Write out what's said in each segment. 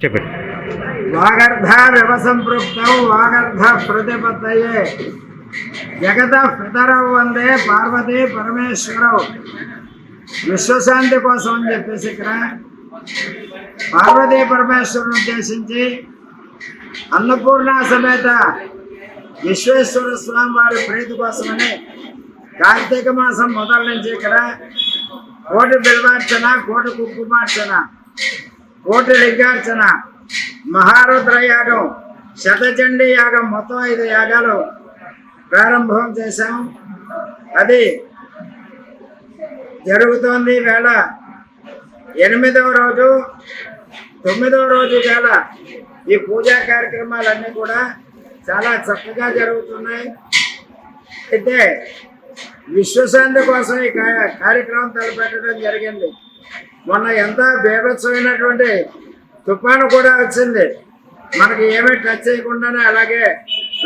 చెప్పండి. వాగర్ధ వ్యవసంపృక్తం వాగర్ధ ప్రతిపత్తయే. జగత పితరవు వందే పార్వతీ పరమేశ్వరవు విశ్వశాంతి కోసం అని చెప్పేసి ఇక్కడ పార్వతీ పరమేశ్వరుని ఉద్దేశించి అన్నపూర్ణ సమేత విశ్వేశ్వర స్వామి వారి ప్రీతి కోసమని కార్తీక మాసం మొదల నుంచి ఇక్కడ కోటి బిల్వార్చన కోటి కుంకుమార్చన. కోటి లింగార్చన మహారుద్ర యాగం శతచండీ యాగం మొత్తం ఐదు యాగాలు ప్రారంభం చేశాం. అది జరుగుతోంది వేళ ఎనిమిదవ రోజు తొమ్మిదవ రోజు వేళ ఈ పూజా కార్యక్రమాలన్నీ కూడా చాలా చక్కగా జరుగుతున్నాయి. అయితే విశ్వశాంతి కోసం ఈ కార్యక్రమం తలపెట్టడం జరిగింది. మొన్న ఎంత బీభత్సమైనటువంటి తుఫాను కూడా వచ్చింది. మనకి ఏమీ టచ్ చేయకుండానే అలాగే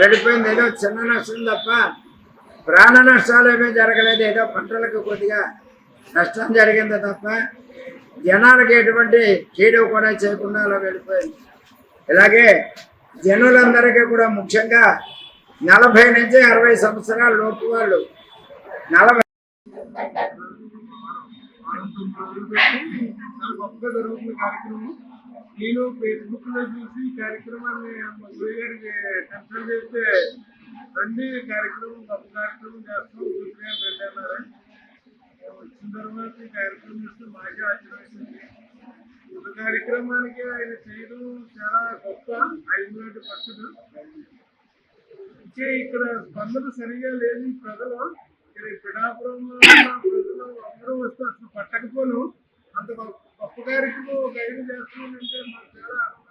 వెళ్ళిపోయింది. ఏదో చిన్న నష్టం తప్ప ప్రాణ నష్టాలు ఏమీ జరగలేదు. ఏదో పంటలకు కొద్దిగా నష్టం జరిగింది తప్ప జనాలకి ఎటువంటి కీడు కూడా చేయకుండా అలా వెళ్ళిపోయింది. ఇలాగే జనులందరికీ కూడా ముఖ్యంగా నలభై నుంచి అరవై సంవత్సరాల లోపు వాళ్ళు నలభై చాలా గొప్పగా జరుగుతున్న కార్యక్రమం నేను ఫేస్బుక్లో చూసి ఈ కార్యక్రమాన్ని గురి గారికి కన్సల్ట్ చేస్తే రండి కార్యక్రమం గొప్ప కార్యక్రమం చేస్తాం గురి గారు రండి అన్నారు వచ్చిన తర్వాత ఈ కార్యక్రమం చూస్తే మాకే ఆశ్చర్యమైంది ఒక కార్యక్రమానికి ఆయన చేయడం చాలా గొప్ప ఐదు పద్ధతులు ఇంకే ఇక్కడ స్పందన సరిగా లేదు ప్రజలు ఇక్కడ పిఠాపురంలో వస్తే అసలు పట్టకపోను అంత గొప్ప గొప్ప కార్యక్రమం గైడ్ చేస్తున్నామంటే మాకు చాలా